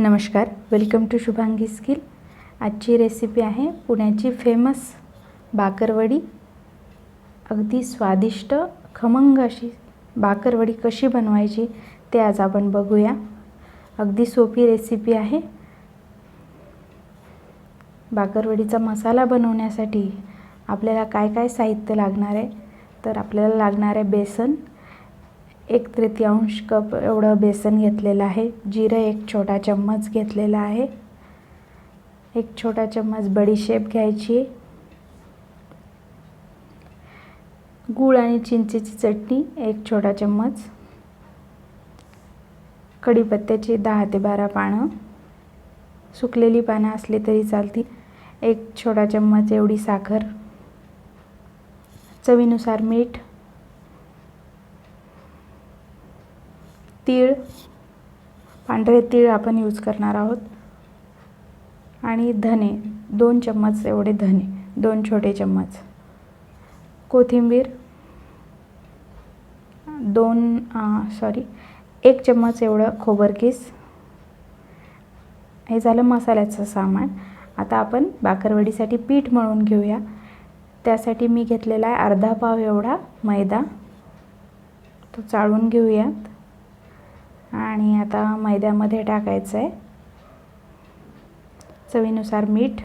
नमस्कार welcome to Shubhangi skill आजची recipe आहे पुण्याची फेमस बाकरवडी अगदी स्वादिष्ट खमंग अशी बाकरवडी कशी बनवायची ते आज आपण बघूया. अगदी सोपी रेसिपी आहे. बाकरवडीचा मसाला बनवण्यासाठी आपल्याला काय काय साहित्य लागणार आहे? तर आपल्याला लागणार आहे बेसन एक तृतीयांश कप एवढं बेसन घेतलेलं आहे. जिरं एक छोटा चम्मच घेतलेला आहे. एक छोटा चम्मच बडीशेप घ्यायची गूळ आणि चिंचेची चटणी एक छोटा चम्मच. कढीपत्त्याची दहा ते बारा पानं. सुकलेली पानं असली तरी चालतील. एक छोटा चम्मच एवढी साखर. चवीनुसार मीठ. तीळ पांढरे तीळ आपण यूज करणार आहोत. आणि धने दोन चम्मच एवढे धने दोन छोटे चम्मच. कोथिंबीर दोन सॉरी एक चम्मच एवढं खोबरकीस हे झालं मसाल्याचं सामान. आता आपण बाकरवडीसाठी पीठ मळून घेऊया. त्यासाठी मी घेतलेला आहे अर्धा पाव एवढा मैदा. तो चाळून घेऊयात. आणि आता मैद्यामध्ये टाकायचं आहे चवीनुसार मीठ.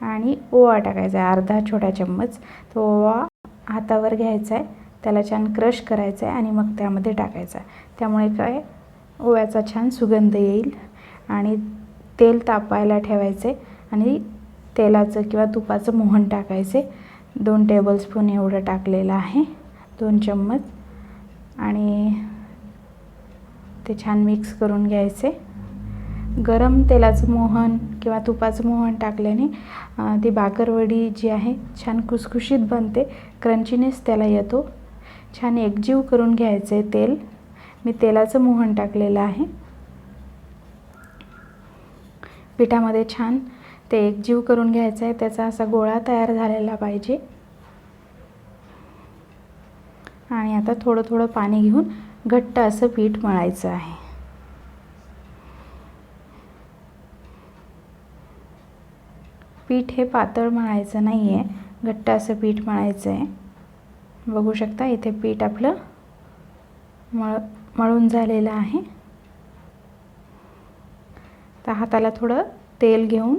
आणि ओवा टाकायचा आहे अर्धा छोटा चम्मच. तो ओवा हातावर घ्यायचा आहे त्याला छान क्रश करायचा आहे आणि मग त्यामध्ये टाकायचा आहे त्यामुळे काय ओव्याचा छान सुगंध येईल आणि तेल तापायला ठेवायचे आणि तेलाचं किंवा तुपाचं मोहन टाकायचे दोन टेबलस्पून एवढं टाकलेलं आहे दोन चम्मच. आणि ते छान मिक्स करून घ्यायचे. गरम तेलाचं मोहन किंवा तुपाचं मोहन टाकल्याने ती बाकरवडी जी आहे छान खुसखुशीत बनते. क्रंचीनेस त्याला येतो. छान एकजीव करून घ्यायचं आहे तेल. मी तेलाचं मोहन टाकलेलं आहे. पिठामध्ये छान ते एकजीव करून घ्यायचं आहे त्याचा असा गोळा तयार झालेला पाहिजे. आणि आता थोडं थोडं पाणी घेऊन घट्ट असं पीठ मळायचं आहे. पीठ हे पातळ मळायचं नाही आहे घट्ट असं पीठ मळायचं आहे बघू शकता इथे पीठ आपलं मळ मळून झालेलं आहे. तर हाताला थोडं तेल घेऊन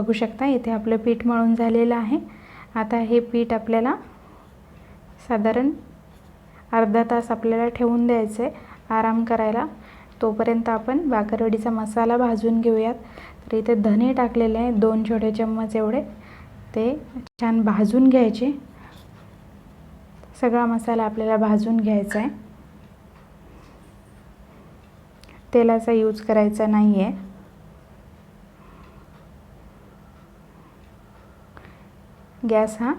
बघू शकता इथे आपलं पीठ मळून झालेलं आहे. आता हे पीठ आपल्याला साधारण अर्धा तास आपल्याला ठेवून द्यायचं आहे आराम करायला. तोपर्यंत आपण बाकरवडीचा मसाला भाजून घेऊयात. तर इथे धने टाकलेले आहे दोन छोटे चम्मच एवढे. ते छान भाजून घ्यायचे. सगळा मसाला आपल्याला भाजून घ्यायचा आहे तेलाचा यूज करायचा नाही आहे गॅस हा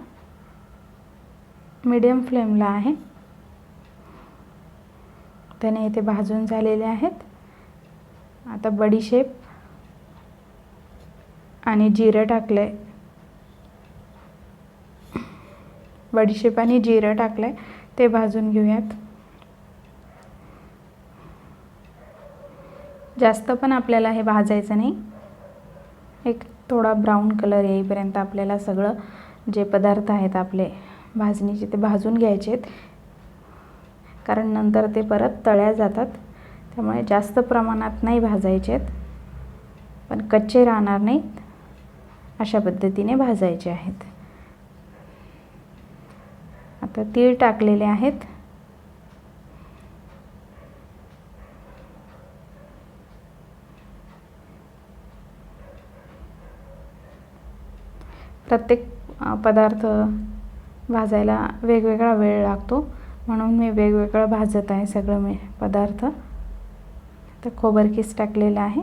मीडियम फ्लेमला आहे. त्याने इथे भाजून झालेले आहेत. आता बडीशेप आणि जिरं टाकलं आहे बडीशेप आणि जिरं टाकलं आहे ते भाजून घेऊयात. जास्त पण आपल्याला हे भाजायचं नाही. एक थोडा ब्राऊन कलर येईपर्यंत आपल्याला सगळं जे पदार्थ आहेत आपले भाजणीचे ते भाजून घ्यायचे आहेत कारण नंतर ते परत तळ्या जातात. त्यामुळे जास्त प्रमाणात नाही भाजायचे आहेत पण कच्चे राहणार नाहीत अशा पद्धतीने भाजायचे आहेत. आता तीळ टाकलेले आहेत. प्रत्येक पदार्थ भाजायला वेगवेगळा वेळ लागतो. म्हणून मी वेगवेगळं भाजत आहे सगळं मी पदार्थ. तर खोबरकीस टाकलेलं आहे.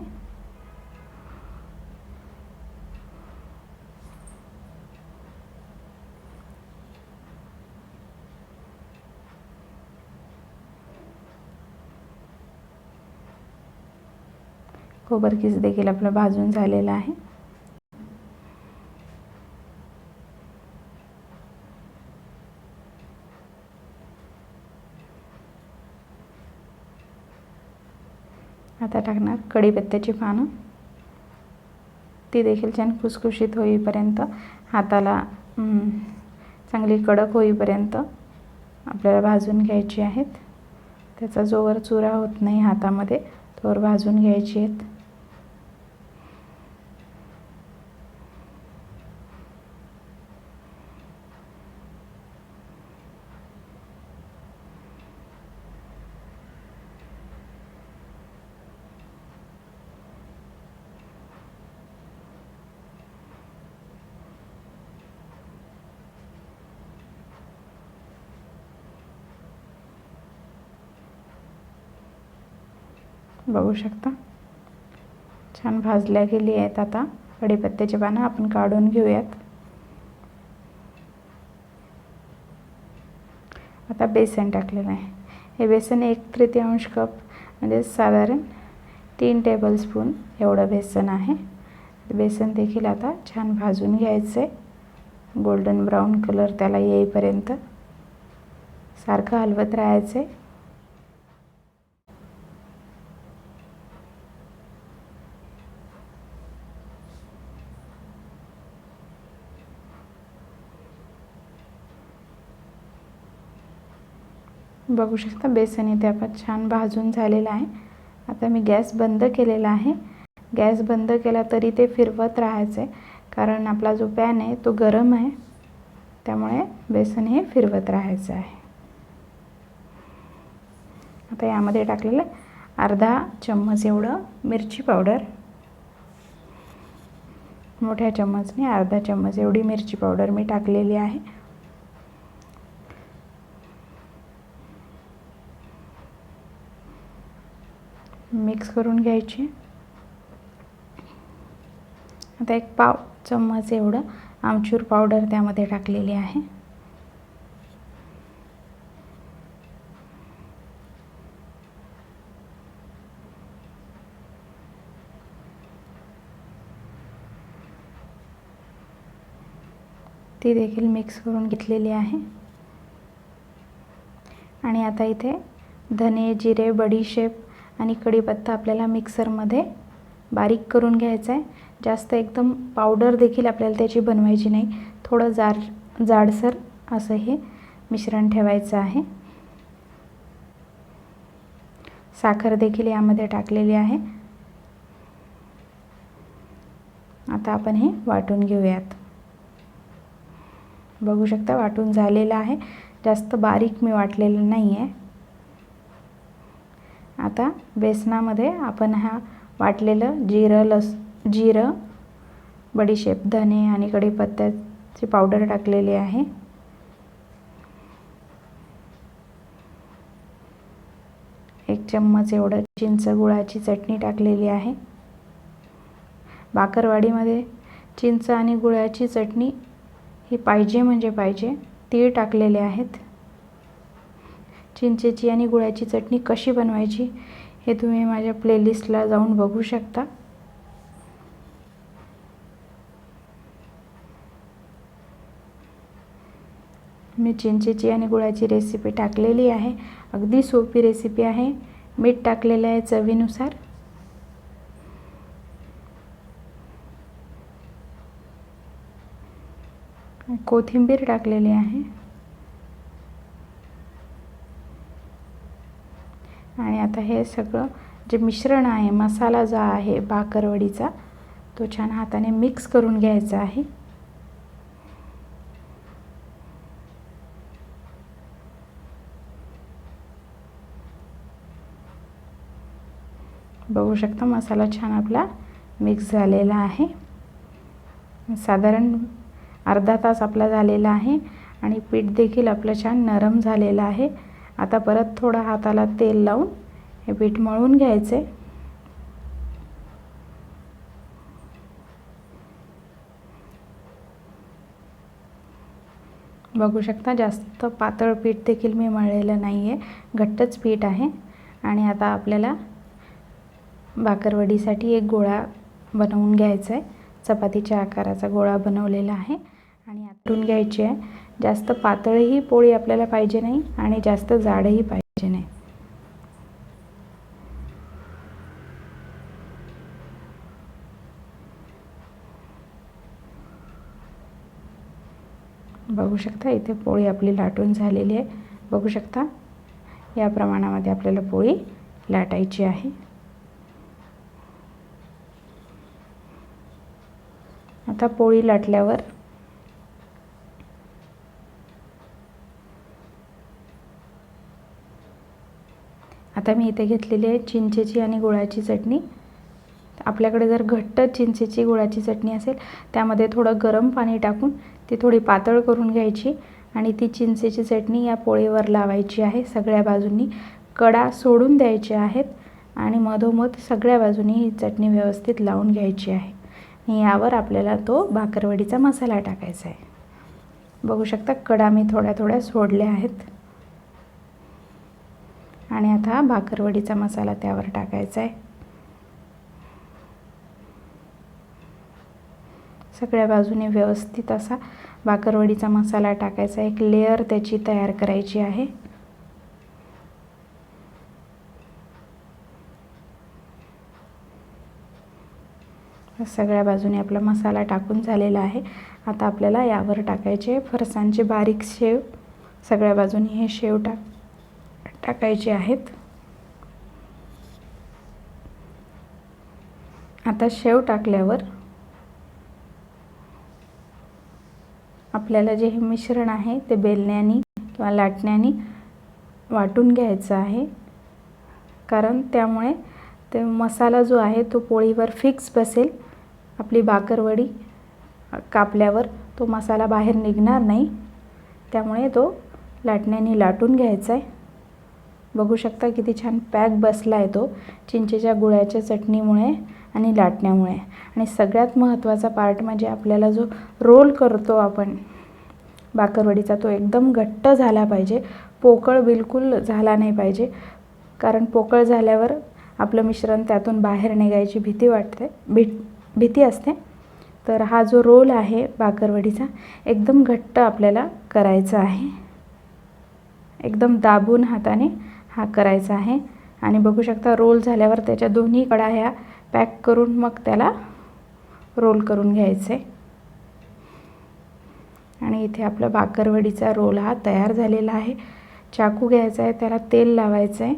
खोबरकीस देखील आपलं भाजून झालेलं आहे. आता टाकणार कढीपत्त्याची पानं. ती देखील छान खुसखुशीत होईपर्यंत हाताला चांगली कडक होईपर्यंत आपल्याला भाजून घ्यायची आहेत. त्याचा जोवर चुरा होत नाही हातामध्ये तोवर भाजून घ्यायची आहेत. बघू शकता. छान भाजल्या गेली आहेत आता. कढीपत्त्याची पानं आपण काढून घेऊयात. आता बेसन टाकलेलं आहे. हे बेसन एक तृतीयांश कप म्हणजे साधारण तीन टेबलस्पून एवढं बेसन आहे. बेसन देखील आता छान भाजून घ्यायचं आहे गोल्डन ब्राऊन कलर त्याला येईपर्यंत सारखं हलवत राहायचं आहे बघू शकता बेसन इथे आपण छान भाजून झालेलं आहे. आता मी गॅस बंद केलेला आहे. गॅस बंद केला तरी ते फिरवत राहायचं आहे कारण आपला जो पॅन आहे तो गरम आहे. त्यामुळे बेसन हे फिरवत राहायचं आहे. आता यामध्ये टाकलेलं अर्धा चम्मच एवढं मिरची पावडर. मोठ्या चम्मचने अर्धा चम्मच एवढी मिरची पावडर मी टाकलेली आहे. मिक्स करून घ्यायची. आता एक पाव चम्मच एवढं आमचूर पावडर त्यामध्ये टाकलेली आहे. ती देखील मिक्स करून घेतलेली आहे. आणि आता इथे धने जिरे बडीशेप आणि कढीपत्ता आपल्याला मिक्सरमध्ये बारीक करून घ्यायचा आहे. जास्त एकदम पावडर देखील आपल्याला त्याची बनवायची नाही. थोडं जाड जाडसर असं हे मिश्रण ठेवायचं आहे. साखर देखील यामध्ये टाकलेली आहे. आता आपण हे वाटून घेऊयात. बघू शकता वाटून झालेलं आहे. जास्त बारीक मी वाटलेलं नाही आहे आता बेसनामध्ये आपण हा वाटलेलं जिरं लस जिरं बडीशेप धने आणि कढीपत्त्याची पावडर टाकलेली आहे. एक चम्मच एवढं चिंच गुळाची चटणी टाकलेली आहे. बाकरवाडीमध्ये चिंच आणि गुळाची चटणी ही पाहिजे म्हणजे पाहिजे तीळ टाकलेले आहेत. चिंचेची आणि गुळाची चटणी कशी बनवायची हे तुम्ही माझ्या प्लेलिस्टला जाऊन बघू शकता. मी चिंचेची आणि गुळाची रेसिपी टाकलेली आहे. अगदी सोपी रेसिपी आहे. मीठ टाकलेलं आहे चवीनुसार. कोथिंबीर टाकलेली आहे. आणि आता हे सगळं जे मिश्रण आहे मसाला जो आहे भाकरवडीचा तो छान हाताने मिक्स करून घ्यायचा आहे. बघू शकता मसाला छान आपला मिक्स झालेला आहे. साधारण अर्धा तास आपला झालेला आहे आणि पीठ देखील आपलं छान नरम झालेलं आहे. आता परत थोडं हाताला तेल लावून हे पीठ मळून घ्यायचे. बघू शकता जास्त पातळ पीठ देखील मी मळलेलं नाही आहे घट्टच पीठ आहे. आणि आता आपल्याला भाकरवडीसाठी एक गोळा बनवून घ्यायचा आहे चपातीच्या आकाराचा गोळा बनवलेला आहे. आणि आतून घ्यायची आहे. जास्त पातळही पोळी आपल्याला पाहिजे नाही आणि जास्त जाडही पाहिजे नाही. बघू शकता इथे पोळी आपली लाटून झालेली आहे. बघू शकता या प्रमाणामध्ये आपल्याला पोळी लाटायची आहे. आता पोळी लाटल्यावर आता मी इथे घेतलेली आहे चिंचेची आणि गुळाची चटणी. आपल्याकडे जर घट्ट चिंचेची गुळाची चटणी असेल त्यामध्ये थोडं गरम पाणी टाकून ती थोडी पातळ करून घ्यायची आणि ती चिंचेची चटणी या पोळीवर लावायची आहे सगळ्या बाजूंनी. कडा सोडून द्यायचे आहेत आणि मधोमध सगळ्या बाजूनी ही चटणी व्यवस्थित लावून घ्यायची आहे. आणि यावर आपल्याला तो भाकरवडीचा मसाला टाकायचा आहे. बघू शकता कडा मी थोड्या थोड्या सोडल्या आहेत. आणि आता भाकरवडीचा मसाला त्यावर टाकायचा आहे. सगळ्या बाजूने व्यवस्थित असा भाकरवडीचा मसाला टाकायचा. एक लेअर त्याची तयार करायची आहे. सगळ्या बाजूने आपला मसाला टाकून झालेला आहे. आता आपल्याला यावर टाकायचे फरसांचे बारीक शेव. सगळ्या बाजूनी हे शेव टाक टाकायचे आहेत. आता शेव टाकल्यावर आपल्याला जे हे मिश्रण आहे ते बेलण्याने किंवा लाटण्याने वाटून घ्यायचं आहे. कारण त्यामुळे ते मसाला जो आहे तो पोळीवर फिक्स बसेल. आपली बाकरवडी कापल्यावर तो मसाला बाहेर निघणार नाही. त्यामुळे तो लाटण्याने लाटून घ्यायचा आहे. बघू शकता किती छान पॅक बसला आहे तो चिंचेच्या गुळ्याच्या चटणीमुळे आणि लाटण्यामुळे. आणि सगळ्यात महत्त्वाचा पार्ट म्हणजे आपल्याला जो रोल करतो आपण बाकरवडीचा तो एकदम घट्ट झाला पाहिजे. पोकळ बिलकुल झाला नाही पाहिजे. कारण पोकळ झाल्यावर आपलं मिश्रण त्यातून बाहेर निघायची भीती वाटते भी भीती असते. तर हा जो रोल आहे बाकरवडीचा एकदम घट्ट आपल्याला करायचा आहे. एकदम दाबून हाताने हा करायचा आहे. आणि बघू शकता रोल झाल्यावर त्याच्या दोन्ही कडा ह्या पॅक करून मग त्याला रोल करून घ्यायचे. आणि इथे आपला बाकरवडीचा रोल हा तयार झालेला आहे. चाकू घ्यायचा आहे त्याला तेल लावायचं आहे.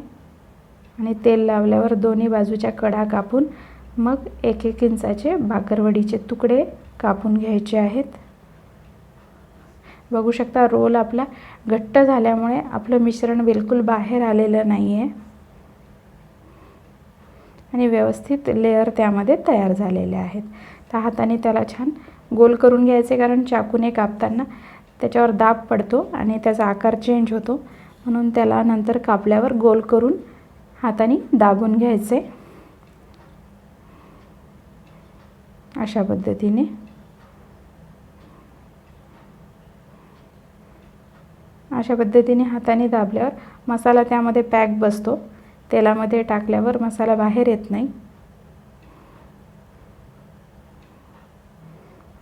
आणि तेल लावल्यावर दोन्ही बाजूच्या कडा कापून मग एक एक इंचाचे बाकरवडीचे तुकडे कापून घ्यायचे आहेत. बघू शकता रोल आपला घट्ट झाल्यामुळे आपलं मिश्रण बिलकुल बाहेर आलेलं नाही आहे आणि व्यवस्थित लेअर त्यामध्ये तयार झालेले आहेत. त्या हाताने त्याला छान गोल करून घ्यायचे कारण चाकूने कापताना त्याच्यावर दाब पडतो आणि त्याचा आकार चेंज होतो. म्हणून त्याला नंतर कापल्यावर गोल करून हाताने दाबून घ्यायचे. अशा पद्धतीने. अशा पद्धतीने हाताने दाबल्यावर मसाला त्यामध्ये पॅक बसतो. तेलामध्ये टाकल्यावर मसाला बाहेर येत नाही.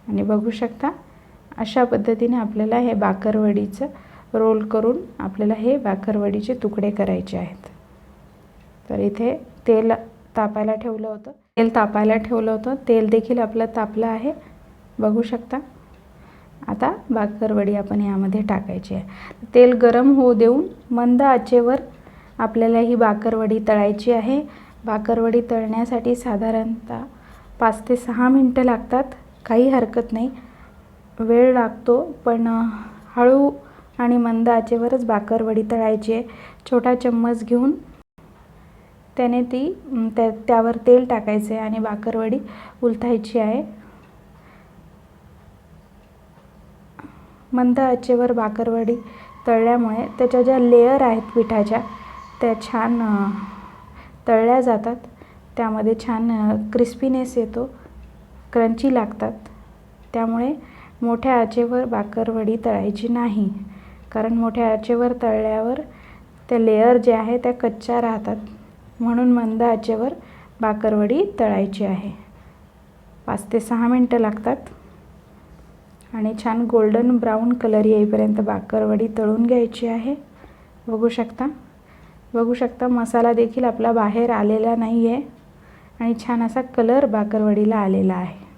आणि बघू शकता अशा पद्धतीने आपल्याला हे बाकरवडीचं रोल करून आपल्याला हे बाकरवडीचे तुकडे करायचे आहेत. तर इथे तेल तापायला ठेवलं होतं. तेल तापायला ठेवलं होतं. तेल देखील आपलं तापलं आहे. बघू शकता. आता बाकरवडी आपण यामध्ये टाकायची आहे. तेल गरम होऊ देऊन मंद आचेवर आपल्याला ही बाकरवडी तळायची आहे. बाकरवडी तळण्यासाठी साधारणतः पाच ते सहा मिनटं लागतात. काही हरकत नाही. वेळ लागतो पण हळू आणि मंद आचेवरच बाकरवडी तळायची आहे. छोटा चम्मच घेऊन त्याने ती त्या त्यावर तेल टाकायचे आणि बाकरवडी उलथायची आहे. मंद आचेवर बाकरवडी तळल्यामुळे त्याच्या ज्या लेअर आहेत पिठाच्या त्या छान तळल्या जातात. त्यामध्ये छान क्रिस्पीनेस येतो क्रंची लागतात. त्यामुळे मोठ्या आचेवर बाकरवडी तळायची नाही. कारण मोठ्या आचेवर तळल्यावर त्या लेअर ज्या आहे त्या कच्च्या राहतात. म्हणून मंद आचेवर बाकरवडी तळायची आहे. पाच ते सहा मिनटं लागतात. आणि छान गोल्डन ब्राऊन कलर येईपर्यंत बाकरवडी तळून घ्यायची आहे. बघू शकता? बघू शकता मसाला देखील आपला बाहेर आलेला नाही आहे आणि छान असा कलर बाकरवडीला आलेला आहे.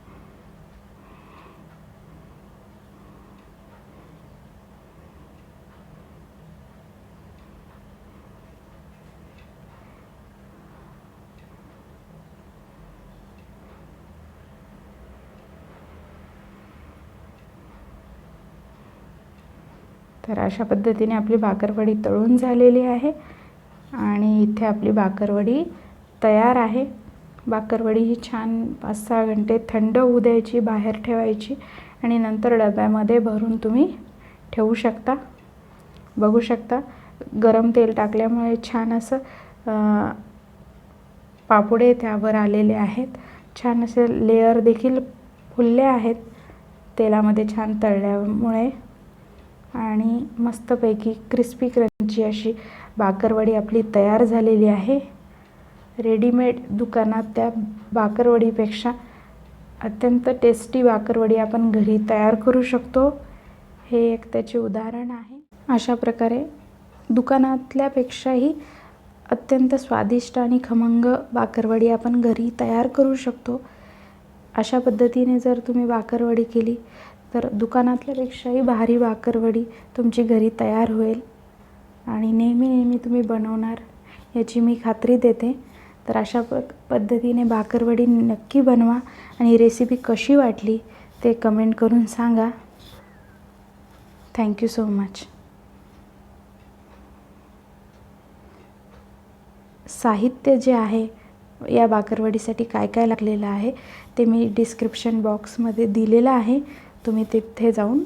तर अशा पद्धतीने आपली बाकरवडी तळून झालेली आहे. आणि इथे आपली बाकरवडी तयार आहे. बाकरवडी ही छान पाच सहा घंटे थंड होऊ द्यायची बाहेर ठेवायची आणि नंतर डब्यामध्ये भरून तुम्ही ठेवू शकता. बघू शकता गरम तेल टाकल्यामुळे छान असं पापुडे त्यावर आलेले आहेत. छान असे लेअर देखील फुलले आहेत. तेलामध्ये छान तळल्यामुळे आणि मस्तपैकी क्रिस्पी क्रंची अशी बाकरवडी आपली तयार झालेली आहे. रेडीमेड दुकानात त्या बाकरवडीपेक्षा अत्यंत टेस्टी बाकरवडी आपण घरी तयार करू शकतो. हे एक त्याचे उदाहरण आहे. अशा प्रकारे दुकानातल्यापेक्षाही अत्यंत स्वादिष्ट आणि खमंग बाकरवडी आपण घरी तयार करू शकतो. अशा पद्धतीने जर तुम्ही बाकरवडी केली तर दुकानातल्यापेक्षाही भारी बाकरवडी तुमची घरी तयार होईल. आणि नेहमी नेहमी तुम्ही बनवणार याची मी खात्री देते. तर अशा प पद्धतीने बाकरवडी नक्की बनवा आणि रेसिपी कशी वाटली ते कमेंट करून सांगा. Thank you so much. साहित्य जे आहे या बाकरवडीसाठी काय काय लागलेलं आहे ते मी डिस्क्रिप्शन बॉक्समध्ये दिलेलं आहे. तुम्ही तिथे जाऊन